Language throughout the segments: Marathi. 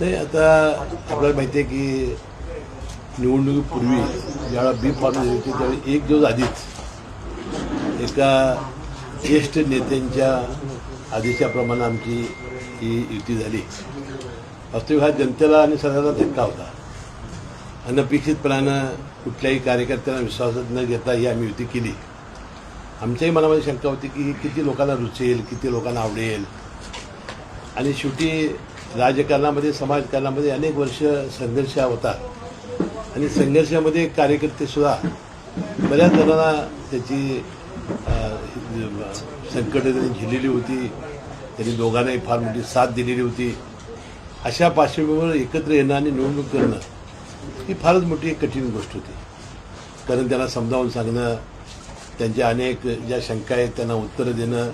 नाही आता आपल्याला माहिती आहे की निवडणुकीपूर्वी ज्यावेळेला बी फॉर्म होती त्यावेळी एक दिवस आधीच एका ज्येष्ठ नेत्यांच्या आदेशाप्रमाणे आमची ही युती झाली. वास्तविक हा जनतेला आणि सगळ्याला धक्का होता. अनपेक्षितपणानं कुठल्याही कार्यकर्त्यांना विश्वासात न घेता ही आम्ही युती केली. आमच्याही मनामध्ये शंका होती की ही किती लोकांना रुचेल किती लोकांना आवडेल. आणि शेवटी राजकारणामध्ये समाजकारणामध्ये अनेक वर्ष संघर्ष होता. आणि संघर्षामध्ये कार्यकर्तेसुद्धा बऱ्याच जणांना त्याची संकट संकटं त्यांनी झेललेली होती. त्यांनी दोघांनाही फार मोठी साथ दिलेली होती. अशा पार्श्वभूमीवर एकत्र येणं आणि निवडणूक करणं ही फारच मोठी एक कठीण गोष्ट होती. कारण त्यांना समजावून सांगणं त्यांच्या अनेक ज्या शंका आहेत त्यांना उत्तरं देणं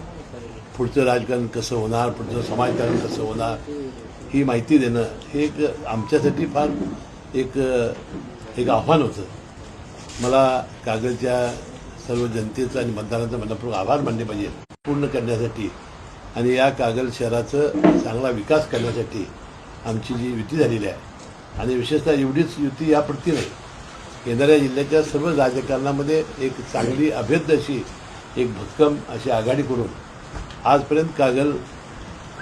पुढचं राजकारण कसं होणार पुढचं समाजकारण कसं होणार ही माहिती देणं हे एक आमच्यासाठी फार एक एक आव्हान होतं. मला कागदच्या सर्व जनतेचं आणि मतदारांचं मनपूर्वक आभार मानले पाहिजे पूर्ण करण्यासाठी. आणि या कागल शहराचं चांगला विकास करण्यासाठी आमची जी युती झालेली आहे आणि विशेषतः एवढीच युती यापुरती नाही. येणाऱ्या जिल्ह्याच्या सर्व राजकारणामध्ये एक चांगली अभेद्य अशी एक भक्कम अशी आघाडी करून आजपर्यंत कागल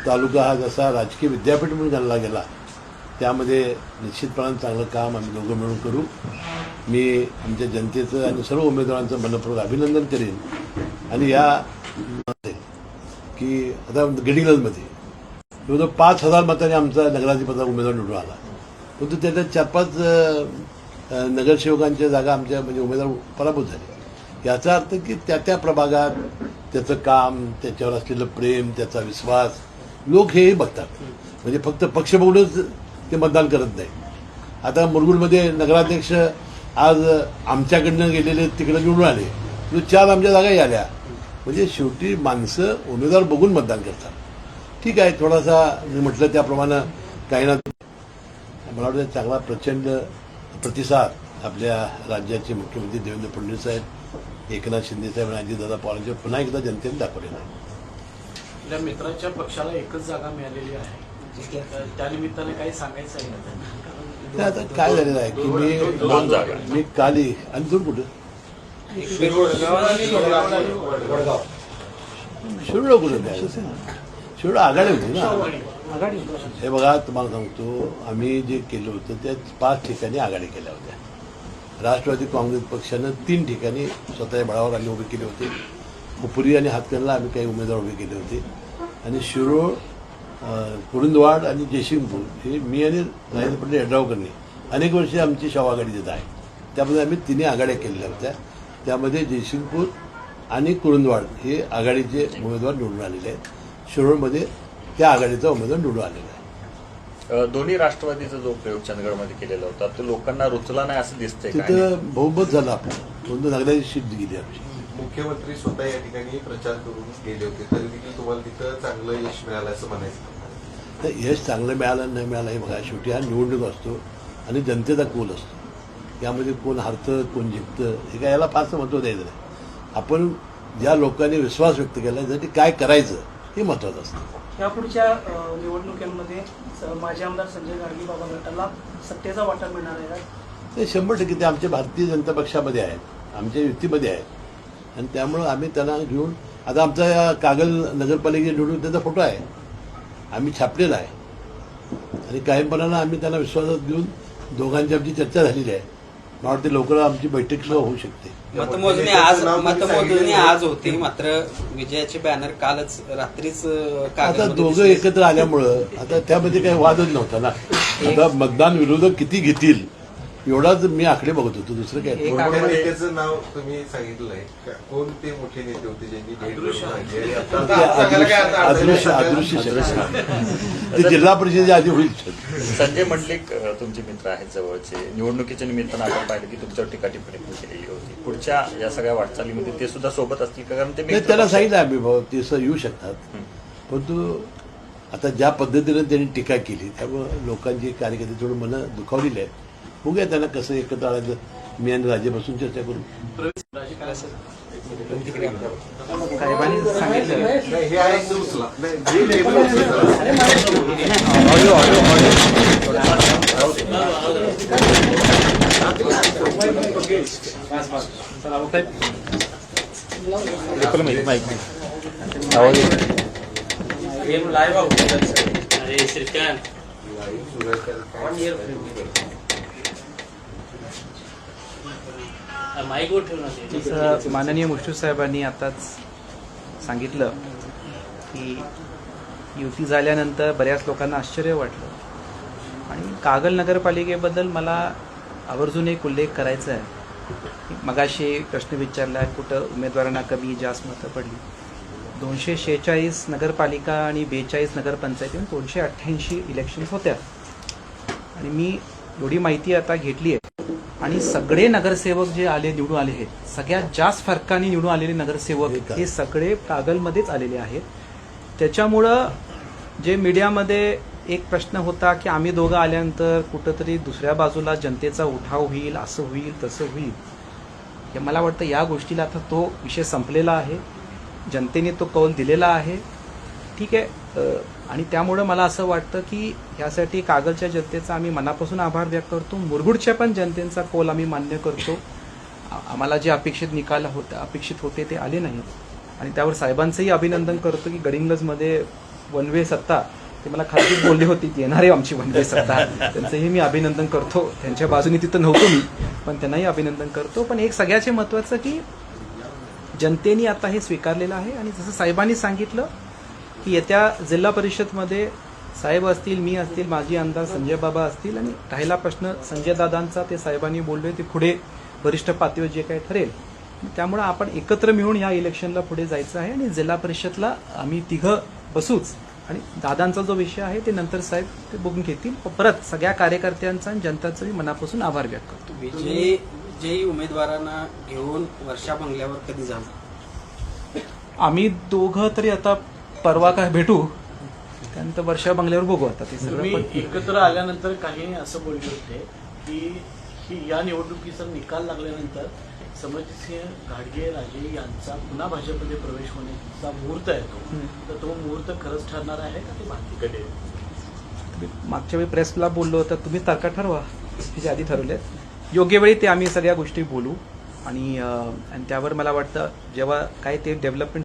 तालुका हा जसा राजकीय विद्यापीठ म्हणून घालला गेला त्यामध्ये निश्चितपणानं चांगलं काम आम्ही दोघं मिळून करू. मी आमच्या जनतेचं आणि सर्व उमेदवारांचं मनपूर्वक अभिनंदन करेन. आणि या की आता गडिंग्लजमध्ये जवळजवळ पाच हजार मताने आमचा नगराधिपतीचा उमेदवार निवडून आला. परंतु त्याच्या चार पाच नगरसेवकांच्या जागा आमच्या म्हणजे उमेदवार पराभूत झाले. याचा अर्थ की त्या त्या प्रभागात त्याचं काम त्याच्यावर असलेलं प्रेम त्याचा विश्वास लोक हेही बघतात. म्हणजे फक्त पक्ष बघूनच ते मतदान करत नाही. आता मुरगुडमध्ये नगराध्यक्ष आज आमच्याकडनं गेलेले तिकडे निवडून आले. तो चार आमच्या जागाही आल्या. म्हणजे शेवटी माणसं उमेदवार बघून मतदान करतात. ठीक आहे थोडासा मी म्हटलं त्याप्रमाणे काही ना मला वाटतं चांगला प्रचंड प्रतिसाद आपल्या राज्याचे मुख्यमंत्री देवेंद्र फडणवीस साहेब एकनाथ शिंदे साहेब आणि अजितदादा पवारांचे पुन्हा एकदा जनतेने दाखवलेलं आहे आपल्या मित्राच्या पक्षाला एकच जागा मिळालेली आहे. त्यानिमित्ताने काही सांगायचं आहे आता काय झालेलं आहे की मी. मी काली आणि दोन कुठं? शिरोडा कुठं शिरोडा आघाडी होती ना. हे बघा तुम्हाला सांगतो आम्ही जे केलं होतं त्या पाच ठिकाणी आघाडी केल्या होत्या. राष्ट्रवादी काँग्रेस पक्षानं तीन ठिकाणी स्वतःच्या बळावर आम्ही उभे केले होते. खुपुरी आणि हातकणला आम्ही काही उमेदवार उभे केले होते. आणि शिरोळ कुरुंदवाड आणि जयसिंगपूर हे मी आणि राजेंद्र पटेल यड्रावकरनी अनेक वर्षे आमची शवागाडी देत आहे. त्यामध्ये आम्ही तिन्ही आघाड्या केलेल्या होत्या. त्यामध्ये जयसिंगपूर आणि कुरुंदवाड हे आघाडीचे उमेदवार निवडून आलेले आहेत. शिरोळमध्ये त्या आघाडीचा उमेदवार निवडून आलेला आहे. दोन्ही राष्ट्रवादीचा जो प्रयोग चंदगडमध्ये केलेला होता तो लोकांना रुचला नाही असं दिसतंय? तिथं बहुमत झालं आपलं. दोन दोन आघाडी शीट गेली आमची. मुख्यमंत्री स्वतः या ठिकाणी प्रचार करून गेले होते तरी देखील तुम्हाला तिथं चांगलं यश मिळालं असं म्हणायचं. तर यश चांगलं मिळालं नाही मिळालं हे बघा शेवटी हा निवडणूक असतो आणि जनतेचा कोल असतो. यामध्ये कोण हारतं कोण जिंकतं हे काय याला फारसं महत्त्व द्यायचं नाही. आपण ज्या लोकांनी विश्वास व्यक्त केला त्यासाठी काय करायचं हे महत्त्वाचं असतं. यापुढच्या निवडणुकीमध्ये माजी आमदार संजय गाडगे बाबा गटाला सत्तेचा वाटा मिळणार आहे का? ते शंभर टक्के ते आमच्या भारतीय जनता पक्षामध्ये आहेत. आमच्या युतीमध्ये आहेत. आणि त्यामुळं आम्ही त्यांना घेऊन आता आमचा या कागल नगरपालिकेच्या निवडणूक त्याचा फोटो आहे. आम्ही छापलेला आहे. आणि कायमपणानं आम्ही त्यांना विश्वासात घेऊन दोघांची आमची चर्चा झालेली आहे. मला वाटते लवकर आमची बैठक सुद्धा होऊ शकते. मतमोजणी आज मतमोजणी आज होती मात्र विजयाचे बॅनर कालच रात्रीच आता दोघं. एकत्र आल्यामुळं आता त्यामध्ये काही वादच नव्हता ना. आता मतदान विरोधक किती घेतील? एवढाच मी आकडे बघत होतो दुसरं काय? नेत्याचं नाव तुम्ही सांगितलंय. कोण ते मोठे नेते होते ज्यांनी ते जिल्हा परिषदेच्या आधी होईल. संजय मंडलिक अ, तुमचे मित्र आहेत जवळचे. निवडणुकीच्या निमित्तानं आपण पाहिलं की तुमच्यावर टीका टिप्पणी पण केलेली होती. पुढच्या या सगळ्या वाटचालीमध्ये ते सुद्धा सोबत असतील का? कारण ते त्याला सांगितलं आम्ही भाऊ ते असं येऊ शकतात. परंतु आता ज्या पद्धतीनं त्यांनी टीका केली त्यामुळं लोकांची कार्यकर्ते थोडं मनं दुखावलेली आहेत. बघूया त्याला कसं एकत्र आणायचं? मी आणि राजे चर्चा करू. साहेबांनी सांगितलं. जसं माननीय मुश्रीफ साहेबांनी आताच सांगितलं की युती झाल्यानंतर बऱ्याच लोकांना आश्चर्य वाटलं. आणि कागल नगरपालिकेबद्दल मला आवर्जून एक उल्लेख करायचा आहे. मगाशी प्रश्न विचारला कुठं उमेदवारांना कमी जास्त मतं पडली? दोनशे शेहेचाळीस नगरपालिका आणि बेचाळीस नगरपंचायतीतून दोनशे अठ्ठ्याऐंशी इलेक्शन्स होत्या. आणि मी एवढी माहिती आता घेतली आहे आणि सगळे नगरसेवक जे आले निवडून आले आहेत सगळ्यात जास्त फरकाने निवडून आलेले नगरसेवक हे सगळे कागलमध्येच आलेले आहेत. त्याच्यामुळं जे मीडियामध्ये एक प्रश्न होता की आम्ही दोघं आल्यानंतर कुठंतरी दुसऱ्या बाजूला जनतेचा उठाव होईल असं होईल तसं होईल. हे मला वाटतं या गोष्टीला आता तो विषय संपलेला आहे. जनतेने तो कौल दिलेला आहे. ठीक आहे. आणि त्यामुळं मला असं वाटतं की यासाठी कागलच्या जनतेचा आम्ही मनापासून आभार व्यक्त करतो. मुरगुडच्या पण जनतेचा कोल आम्ही मान्य करतो. आम्हाला जे अपेक्षित निकाल होते अपेक्षित होते ते आले नाहीत. आणि त्यावर साहेबांचंही अभिनंदन करतो की गडिंग्लजमध्ये वन वे सत्ता ते मला खाली बोलली होती की येणार आहे आमची वन वे सत्ता. त्यांचंही मी अभिनंदन करतो. त्यांच्या बाजूने तिथं नव्हतो मी पण त्यांनाही अभिनंदन करतो. पण एक सगळ्याचे महत्त्वाचं की जनतेने आता हे स्वीकारलेलं आहे. आणि जसं साहेबांनी सांगितलं की येत्या जिल्हा परिषदमध्ये साहेब असतील मी असतील माजी आमदार संजय बाबा असतील आणि राहिला प्रश्न संजय दादांचा ते साहेबांनी बोलले ते पुढे वरिष्ठ पातळीवर जे काही ठरेल. त्यामुळे आपण एकत्र मिळून या इलेक्शनला पुढे जायचं आहे आणि जिल्हा परिषदला आम्ही तिघं बसूच आणि दादांचा जो विषय आहे ते नंतर साहेब ते बघून घेतील. परत सगळ्या कार्यकर्त्यांचा आणि जनताचा मी मनापासून आभार व्यक्त करतो. विजयी विजयी उमेदवारांना घेऊन वर्षा बंगल्यावर कधी जाणार? आम्ही दोघं तरी आता परवा काय भेटू? त्यानंतर वर्षा बंगल्यावर बघू आता ते सगळं पण. एकत्र आल्यानंतर काही असं बोलले होते की ही या निवडणुकीचा निकाल लागल्यानंतर समजसिंह घाडगे राजे यांचा पुन्हा भाजपमध्ये प्रवेश होण्याचा मुहूर्त आहे तो. हम्म. तर तो मुहूर्त खरंच ठरणार आहे का ते बाकीकडे तुम्ही मागच्या वेळी प्रेसला बोललो होतं तुम्ही तारखा ठरवा. जे आधी ठरवल्यात योग्य वेळी ते आम्ही सगळ्या गोष्टी बोलू. आणि अं, आणि त्यावर मला वाटतं जेव्हा काय ते डेव्हलपमेंट